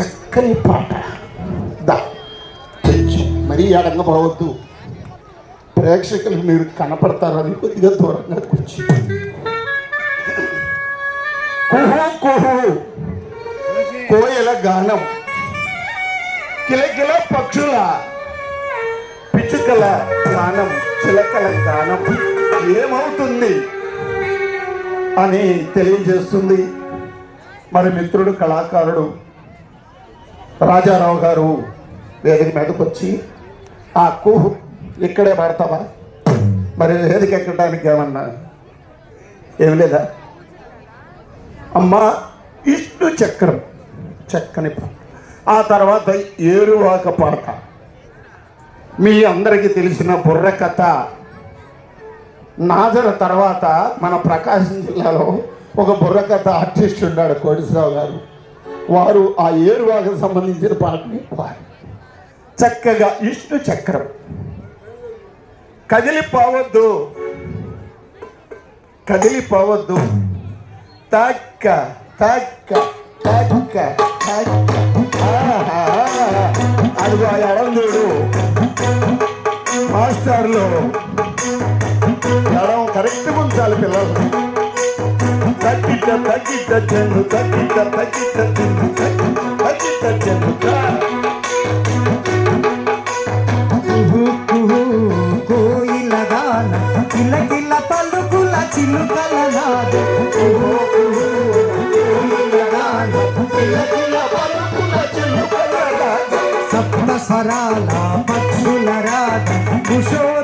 చక్కని పాట. దా. ప్రేక్షకులు మీరు కనపడతారని కొద్దిగా దూరంగా కూర్చు. కోయల గానం. కిలకిల పక్షుల పిచ్చుకల గానం చిలకల గానం. ఏమవుతుంది అని తెలియజేస్తుంది. మరి మిత్రుడు కళాకారుడు రాజారావు గారు వేదిక మీదకి వచ్చి ఆ కూహు ఇక్కడే పడతావా? మరి వేదిక ఎక్కడానికి ఏమన్నా? ఏమి లేదా? అమ్మ ఇష్ణు చక్రం చక్కని పాట. ఆ తర్వాత ఏరువాక పాట. మీ అందరికీ తెలిసిన బుర్ర కథ నాజర తర్వాత మన ప్రకాశం జిల్లాలో ఒక బుర్రకథ ఆర్టిస్ట్ ఉన్నాడు కోటిశ్రావు గారు. వారు ఆ ఏరువాకు సంబంధించిన పాటని వారు చక్కగా ఇష్టు చక్రం. కదిలిపోవద్దు కదిలిపోవద్దు తక్క తక్క తక్క తక్క. అడుగు అదిగో ఆ ఎడం కరెక్ట్ ఉంచాలి పిల్లలు. తగ్గిట తగ్గిట చెందు తగ్గిట తగ్గిట చెందు తగ్గిట చెందు కోయిల గాన కిలకిల పలుకుల పలుకుల చిలుకల నాద. సప్త స్వరాల పక్షుల రాధ కుశోదయాన్ని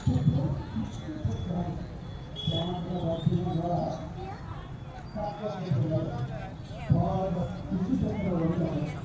గీతం సప్త